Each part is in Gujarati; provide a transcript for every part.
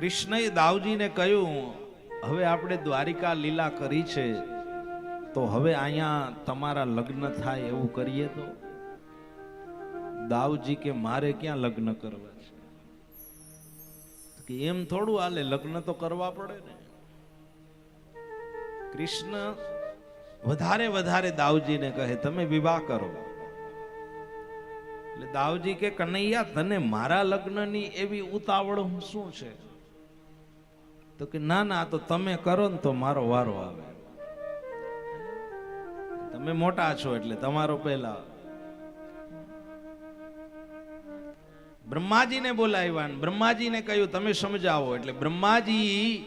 કૃષ્ણએ દાવજીને કહ્યું, હવે આપણે દ્વારિકા લીલા કરી છે, તો હવે અહીંયા તમારા લગ્ન થાય એવું કરીએ તો? દાવજી કે, મારે ક્યાં લગ્ન કરવા છે? કે, એમ થોડું હાલે, લગ્ન તો કરવા પડે ને. કૃષ્ણ વધારે વધારે દાવજીને કહે, તમે વિવાહ કરો. એટલે દાવજી કે, કનૈયા, તને મારા લગ્નની એવી ઉતાવળ શું છે? તો કે, ના ના તો તમે કરો ને તો મારો વારો આવે. તમે મોટા છો એટલે તમારો પહેલા બ્રહ્માજીને બોલાવ્યા બ્રહ્માજીને કહ્યું, તમે સમજાવો. એટલે બ્રહ્માજી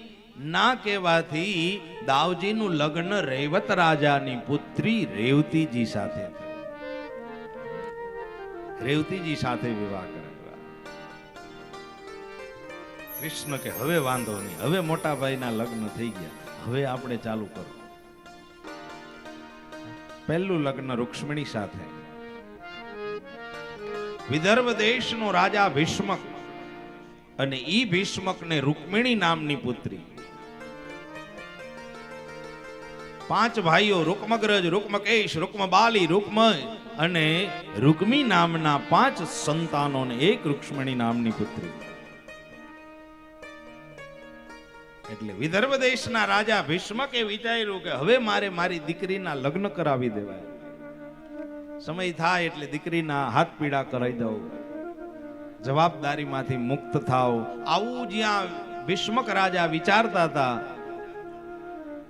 ના કહેવાથી દાવજીનું લગ્ન રેવત રાજાની પુત્રી રેવતીજી સાથે રેવતીજી સાથે વિવાહ કૃષ્ણ કે હવે વાંધો નહીં, હવે મોટા લગ્ન થઈ ગયા, હવે આપણે ચાલુ કરો. પહેલું લગ્ન રૂક્ષ્મણી સાથે. વિદર્ભ દેશનો રાજા ભીષ્મક અને ઈ ભીષ્મકને રૂકમિણી નામની પુત્રી. પાંચ ભાઈઓ, રૂકમગ્રજ, રૂકમકેશ, રૂકમબાલી, રૂકમય અને રૂકમી નામના પાંચ સંતાનોને એક રૂક્ષ્મણી નામની પુત્રી. એટલે વિદર્ભ દેશના રાજા ભીષ્મકે વિચાર્યું કે હવે મારે મારી દીકરીના લગ્ન કરાવી દેવાય. સમય થાય એટલે દીકરીના હાથ પીડા કરાવી દઉં. જવાબદારીમાંથી મુક્ત થાવ આવું જ્યાં ભીષ્મક રાજા વિચારતા હતા.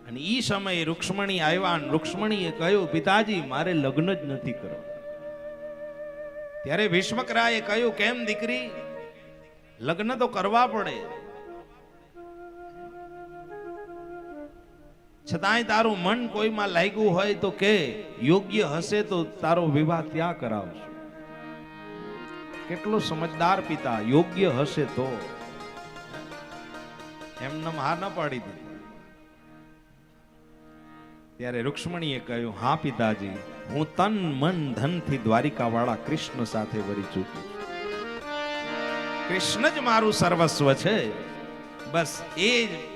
અને ઈ સમયે રૂક્ષ્મણી આવ્યા રૂક્ષ્મણીએ કહ્યું, પિતાજી, મારે લગ્ન જ નથી કરો. ત્યારે ભીષ્મક રાયે કહ્યું, કેમ દીકરી? લગ્ન તો કરવા પડે. છતાંય તારું મન કોઈમાં લાગ્યું હોય તો કે યોગ્ય હશે તો તારો વિવાહ ત્યાં કરાવશું. કેટલો સમજદાર પિતા, યોગ્ય હશે તો. એમને હા ન પાડી દીધી. ત્યારે રૂક્ષ્મણીએ કહ્યું, હા પિતાજી, હું તન, મન, ધનથી દ્વારિકા વાળા કૃષ્ણ સાથે વરી ચૂક્યું કૃષ્ણ જ મારું સર્વસ્વ છે. બસ એ જ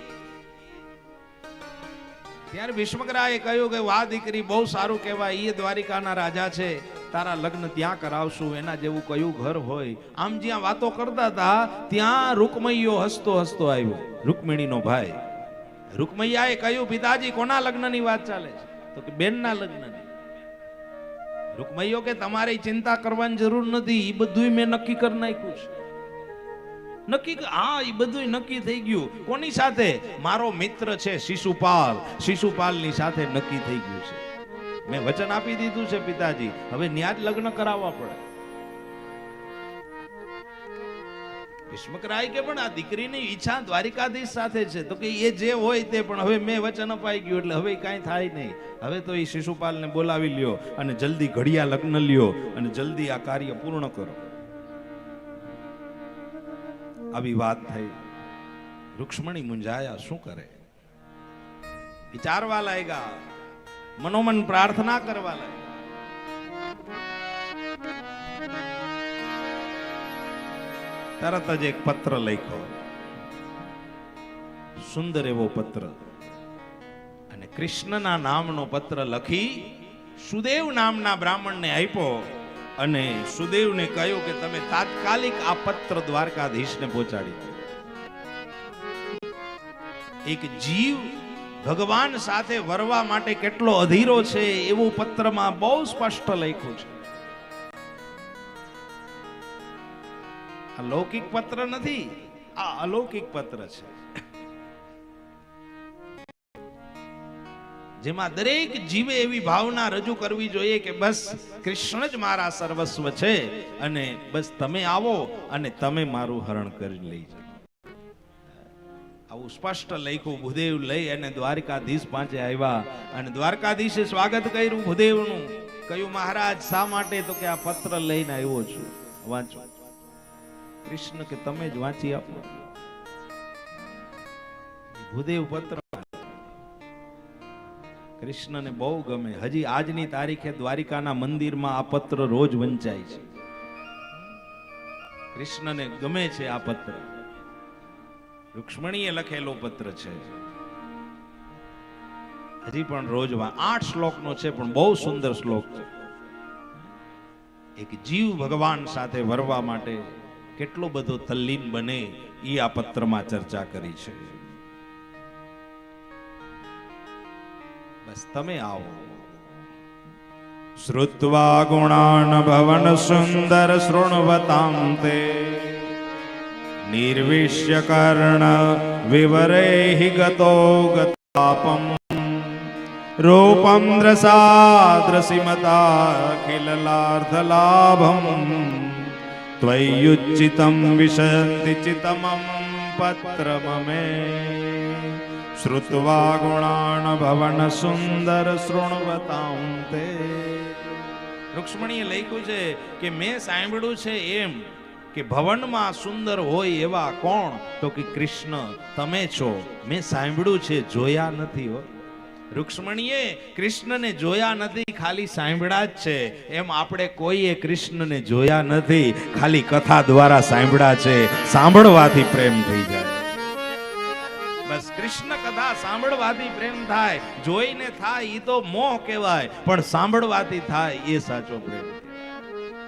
ત્યારે ભીષ્મકરાએ કહ્યું કે, વાહ દીકરી, બહુ સારું કહેવાય. એ દ્વારિકાના રાજા છે. તારા લગ્ન ત્યાં કરાવશું. એના જેવું કયું ઘર હોય. આમ જ્યાં વાતો કરતા હતા, ત્યાં રૂકમૈયો હસતો હસતો આવ્યો. રૂકમિણીનો ભાઈ. રૂકમૈયાએ કહ્યું, પિતાજી, કોના લગ્નની વાત ચાલે છે? તો કે, બેનના લગ્નની. રૂકમૈયો કે, તમારે ચિંતા કરવાની જરૂર નથી. એ બધું મેં નક્કી કરી નાખ્યું છે. નક્કી હા એ બધું નક્કી થઈ ગયું. કોની સાથે? મારો મિત્ર છે શિશુપાલ. શિશુપાલની સાથે નક્કી થઈ ગયું છે. મેં વચન આપી દીધું છે પિતાજી. હવે ન્યાજ લગ્ન કરાવવા પડે. ભીષ્મકરાય કે પણ આ દીકરીની ઈચ્છા દ્વારિકાધીશ સાથે છે. તો કે એ જે હોય તે પણ હવે મેં વચન અપાઈ ગયું એટલે હવે કાંઈ થાય નહીં. હવે તો એ શિશુપાલને બોલાવી લ્યો અને જલ્દી ઘડિયા લગ્ન લ્યો અને જલ્દી આ કાર્ય પૂર્ણ કરો. આવી વાત થઈ. રૂક્ષ્મણી મુંજાયા, શું કરે? વિચારવા લાગ્યા, મનોમન પ્રાર્થના કરવા લાગ્યા. તરત જ એક પત્ર લખ્યો. સુંદર એવો પત્ર. અને કૃષ્ણના નામનો પત્ર લખી સુદેવ નામના બ્રાહ્મણને આપ્યો. અને સુદેવને કહ્યું કે તમે તાત્કાલિક આ પત્ર દ્વારકાધીશને પહોંચાડી એક જીવ ભગવાન સાથે વરવા માટે કેટલો અધીરો છે એવું પત્રમાં બહુ સ્પષ્ટ લખ્યું છે. આ લૌકિક પત્ર નથી, આ અલૌકિક પત્ર છે. જેમાં દરેક જીવે એવી ભાવના રજૂ કરવી જોઈએ કે બસ કૃષ્ણ જ મારા સર્વસ્વ છે અને બસ તમે આવો અને તમે મારું હરણ કરી લઈ આવું સ્પષ્ટ લખ્યું, ભૂદેવ લઈ અને દ્વારકાધીશ પાસે આવ્યા અને દ્વારકાધીશે સ્વાગત કર્યું ભૂદેવનું. કહ્યું, મહારાજ, શા માટે તો કે આ પત્ર લઈને આવ્યો છું? વાંચો. કૃષ્ણ કે, તમે જ વાંચી આપો. ભૂદેવ પત્ર કૃષ્ણને બહુ ગમે. હજી આજની તારીખે દ્વારિકાના મંદિરમાં આ પત્ર રોજ વંચાય છે. કૃષ્ણને ગમે છે આ પત્ર. રૂક્ષ્મણીએ લખેલો પત્ર છે. હજી પણ રોજ આઠ શ્લોકનો છે, પણ બહુ સુંદર શ્લોક છે. એક જીવ ભગવાન સાથે વરવા માટે કેટલો બધો તલ્લીન બને એ આ પત્રમાં ચર્ચા કરી છે. બસ તમે આવો. શ્રુત્વા ગુણાન ભવન સુંદર શૃણવતામ તે. નિર્વિશ્ય કર્ણ વિવરે ગતો ગતાપમ. રૂપમ દ્રસાદ્રસિમતાખિલાર્ધલાભમ ત્વયુચ્ચિतं વિશન્તિ ચિતમં પત્રમમે શ્રુત્વા ગુણાન ભવન સુંદર શૃણવતાં તે રુક્ષ્મણીએ લખ્યું છે કે મેં સાંભળ્યું છે એમ કે ભવનમાં સુંદર હોય એવા કોણ? તો કે કૃષ્ણ, તમે છો. મેં સાંભળ્યું છે, જોયા નથી હો. રુક્ષ્મણીએ કૃષ્ણને જોયા નથી, ખાલી સાંભળ્યા જ છે. એમ આપણે કોઈએ કૃષ્ણને જોયા નથી, ખાલી કથા દ્વારા સાંભળ્યા છે. સાંભળવાથી પ્રેમ થઈ જાય. કૃષ્ણ કથા સાંભળવાથી પ્રેમ થાય. જોઈને થાય એ તો મોહ કહેવાય, પણ સાંભળવાથી થાય એ સાચો પ્રેમ.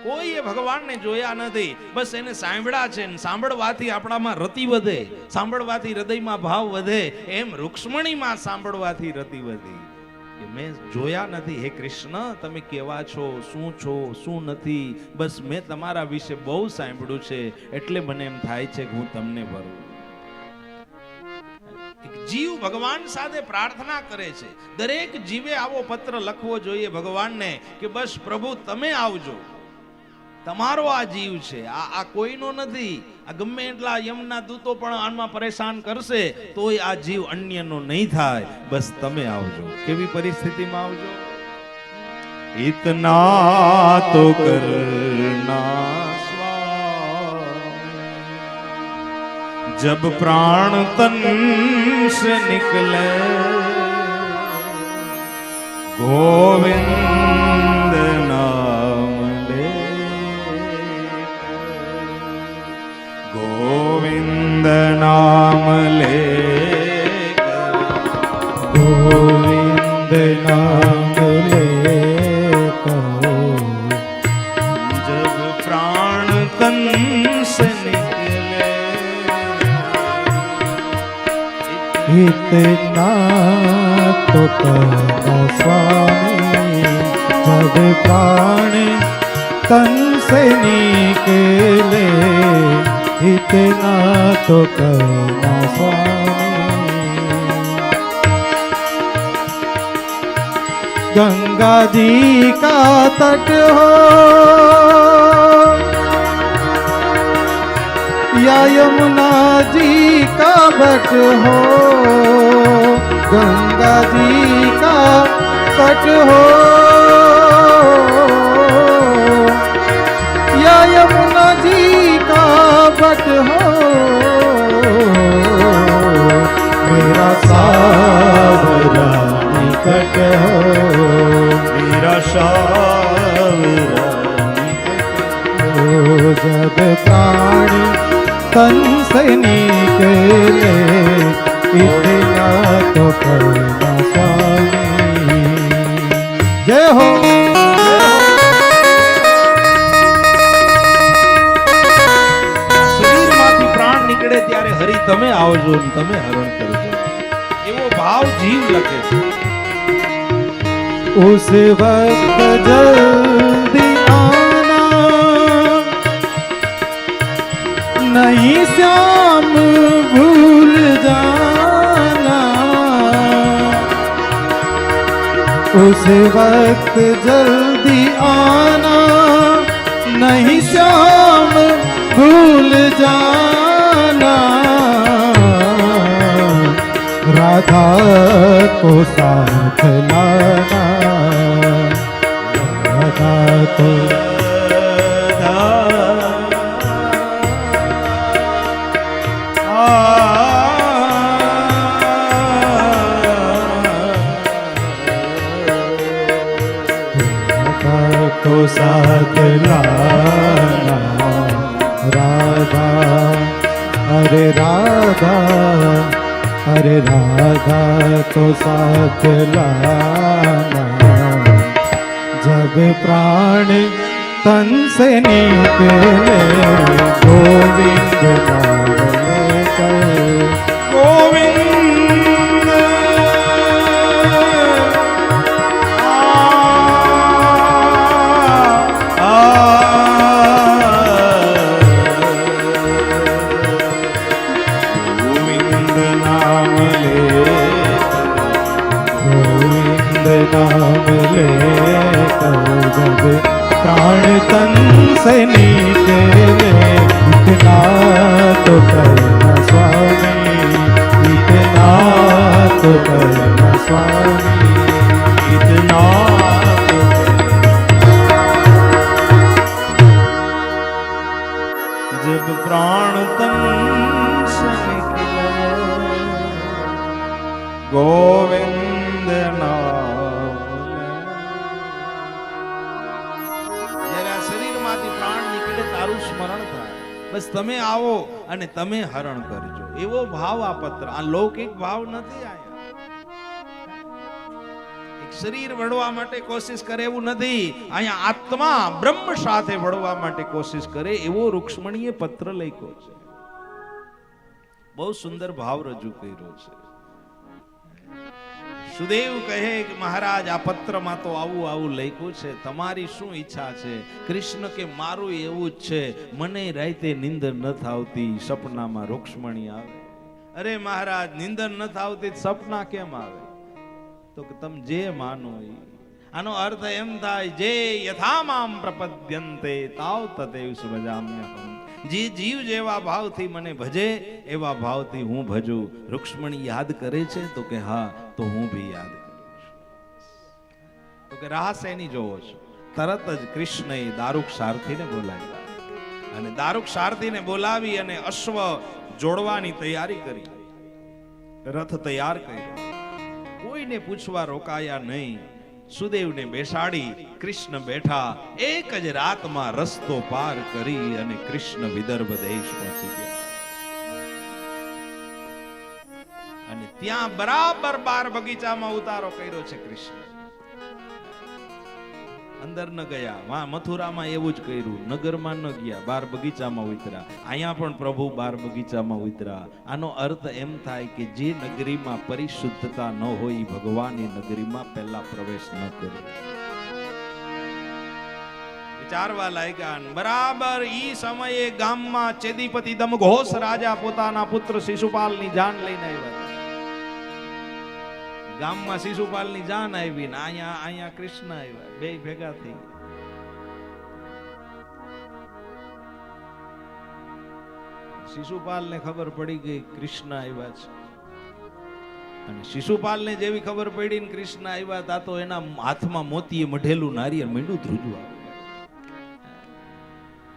કોઈએ ભગવાનને જોયા નથી, બસ એને સાંભળ્યા છે સાંભળવાથી આપણામાં રતિ વધે, સાંભળવાથી હૃદયમાં ભાવ વધે, એમ રૂક્ષ્મણીમાં સાંભળવાથી રતિ વધી. કે મેં જોયા નથી, હે કૃષ્ણ, તમે કેવા છો, શું છો, શું નથી? બસ મેં તમારા વિશે બહુ સાંભળ્યું છે, એટલે મને એમ થાય છે હું તમને ભરું. જીવ ભગવાન સાથે પ્રાર્થના કરે છે. દરેક જીવે આવો પત્ર લખવો જોઈએ ભગવાનને કે બસ પ્રભુ તમે આવજો. તમારો આ જીવ છે. આ આ કોઈનો નથી. આ ગમે એટલા યમના દૂતો પણ આમાં પરેશાન કરશે, તોય આ જીવ અન્યનો નહીં થાય. બસ તમે આવજો. કેવી પરિસ્થિતિમાં આવજો? ઇતના તો કરના जब प्राण तन से निकले गोविंद नाम ले गोविंद नाम ले गोविंद नाम હિતના તો તનો સ્વામી જબ પ્રાણ તન સે નીકળે હિતના તો તનો સ્વામી ગંગાજી કા તટ હો या यमुना जी का बट हो गंगा जी का तट हो या यमुना जी का बट हो मेरा सावरा निकट हो मेरा शावरा ओ जब प्राणी કંસની કેલે ઇતના તો કરુણા સ્વામી જય હો નીકળે ત્યારે હરિ તમે આવજો ને તમે હરણ કરજો એવો ભાવ જીવ લખે છે. ઉસ વખત જલ नहीं श्याम भूल जाना। उस वक्त जल्दी आना। नहीं श्याम भूल जाना। राधा को साथ लाना। राधा को ભાવ આ લૌકિક ભાવ નથી એક શરીર વળવા માટે કોશિશ કરે એવું નથી. અહીંયા આત્મા બ્રહ્મ સાથે વળવા માટે કોશિશ કરે એવો રૂક્ષ્મણીએ પત્ર લખ્યો છે. બહુ સુંદર ભાવ રજૂ કર્યો છે. સુદેવ કહે કે મહારાજ, આ પત્રમાં તો આવું આવું લખ્યું છે. તમારી શું ઈચ્છા છે? કૃષ્ણ કે મારું એવું જ છે. મને રાતે નિંદર ન થાવતી સપનામાં રૂક્ષ્મણી આવે. અરે મહારાજ નિંદર ન થાવતી તો સપના કેમ આવે? તો કે તમે જે માનો એ. આનો અર્થ એમ થાય, જે યથામામ પ્રપદ્યંતે, તાવ તદેવ સુભજામ્યહમ જે જીવ જેવા ભાવથી મને ભજે, એવા ભાવથી હું ભજું. રૂક્ષ્મણી યાદ કરે છે, તો કે હા, તો હું ભી યાદ કરું તો કે રાહ શેની જોવો છો. તરત જ કૃષ્ણએ દારૂક સારથીને બોલાવ્યા અને દારૂક સારથીને બોલાવી અને અશ્વ જોડવાની તૈયારી કરી. રથ તૈયાર કર્યો. કોઈને પૂછવા રોકાયા નહીં. સુદેવને બેસાડી કૃષ્ણ બેઠા એક જ રાતમાં રસ્તો પાર કરી અને કૃષ્ણ વિદર્ભ દેશ પહોંચી ગયા. અને ત્યાં બરાબર બાર બગીચામાં ઉતારો કર્યો છે કૃષ્ણ. અંદર ન ગયા. વા મથુરામાં એવું જ કર્યું. નગરમાં ન ગયા. બાર બગીચામાં ઉતર્યા. અહીંયા પણ પ્રભુ બાર બગીચામાં ઉતર્યા. આનો અર્થ એમ થાય કે જે નગરીમાં પરિશુદ્ધતા ન હોય, ભગવાન એ નગરીમાં પહેલા પ્રવેશ ન કરે વિચારવા લાગ્યા બરાબર ઈ સમયે ગામમાં ચેદીપતિ દમઘોષ રાજા પોતાના પુત્ર શિશુપાલની જાન લઈને આવ્યા. ગામમાં શિશુપાલની જાન આવી ને અહીંયા અહીંયા કૃષ્ણ આવ્યા. બે ભેગા થઈ શિશુપાલને ખબર પડી ગઈ કૃષ્ણ આવ્યા છે. અને શિશુપાલને જેવી ખબર પડી ને કૃષ્ણ આવ્યા, તા તો એના હાથમાં મોતીએ મઢેલું નારિયેળ મીંડું ધ્રુજવા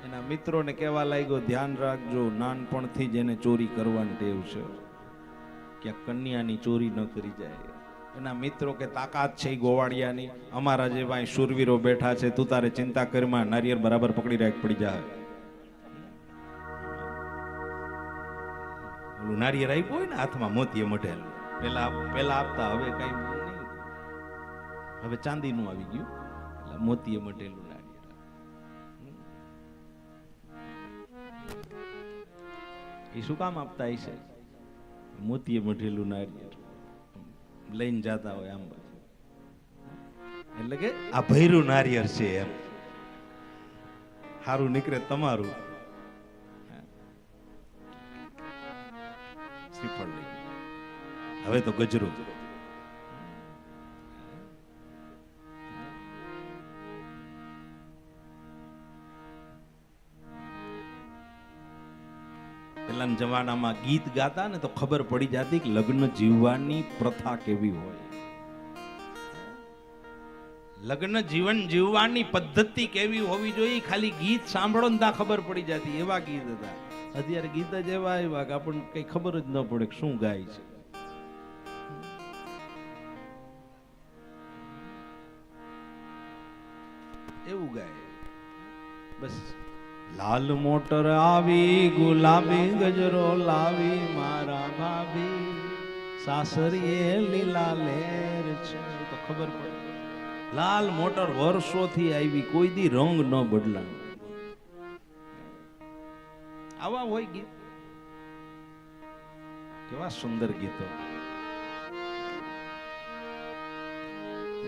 એના મિત્રોને કહેવા લાગ્યો, ધ્યાન રાખજો, નાનપણથી જ એને ચોરી કરવાની ટેવ છે. કે કન્યાની ચોરી ન કરી જાય. એના મિત્રો કે તાકાત છે એ ગોવાળિયાની. અમારા જેવા અહીં શૂરવીરો બેઠા છે, તું તારે ચિંતા કરમાં નારિયેળ બરાબર પકડી રાખ, પડી જાય ઓલું નારિયેર આપ્યું હોય ને હાથમાં, મોતીએ મઢેલ. પેલા પેલા આપતા હવે કઈ હવે ચાંદીનું આવી ગયું. એટલે મોતીએ મઢેલું નારિયેર એ શું કામ આપતા હશે? મોતીએ મઢેલું નારિયેળ. લઈને જતા હોય આમ એટલે કે આ ભૈરું નારિયર છે એમ. સારું નીકળે તમારું. શ્રીફળ હવે તો ગજરો. પેલાના જમાનામાં ગીત ગાતા ને તો ખબર પડી જતી કે લગ્ન જીવવાની પ્રથા કેવી હોય. લગ્ન જીવન જીવવાની પદ્ધતિ કેવી હોવી જોઈએ ખાલી ગીત સાંભળો ને ત્યાં ખબર પડી જતી. એવા ગીત હતા. અત્યારે ગીત જ એવા આવ્યા કે આપણને કઈ ખબર જ ન પડે કે શું ગાય છે. એવું ગાય. બસ. લાલ મોટર આવી, ગુલાબી ગજરો લાવી, મારા ભાભી, સાસરીએ લીલા લેર છે. તો ખબર પડે. લાલ મોટર વર્ષોથી આવી, કોઈ દી રંગ ન બદલા આવા હોય ગીત કેવા સુંદર ગીતો.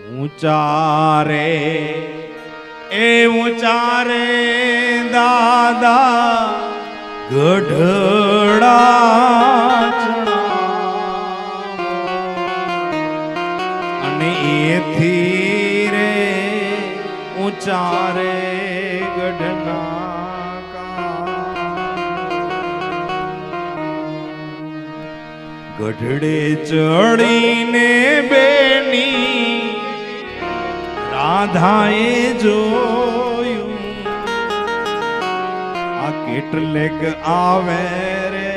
ઊંચા રે, એ ઊંચા રે. દાદા ગઢડા અને એથી રે ઊંચા ગઢના ગઢડે ચડીને બેની રાધાએ જોયું કેટલેક આવે રે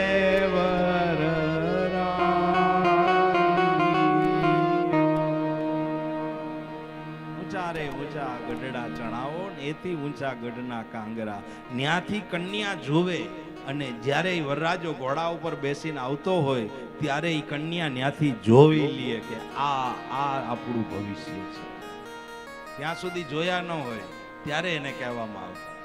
ઊંચા રે, ઊંચા ગઢડા ચણાવો એથી ઊંચા ગઢના કાંગરા. ન્યાથી કન્યા જોવે અને જ્યારે એ વરરાજો ઘોડા ઉપર બેસીને આવતો હોય, ત્યારે એ કન્યા ન્યાથી જોવી લે કે આ આ આપણું ભવિષ્ય છે. ત્યાં સુધી જોયા ન હોય, ત્યારે એને કહેવામાં આવતું.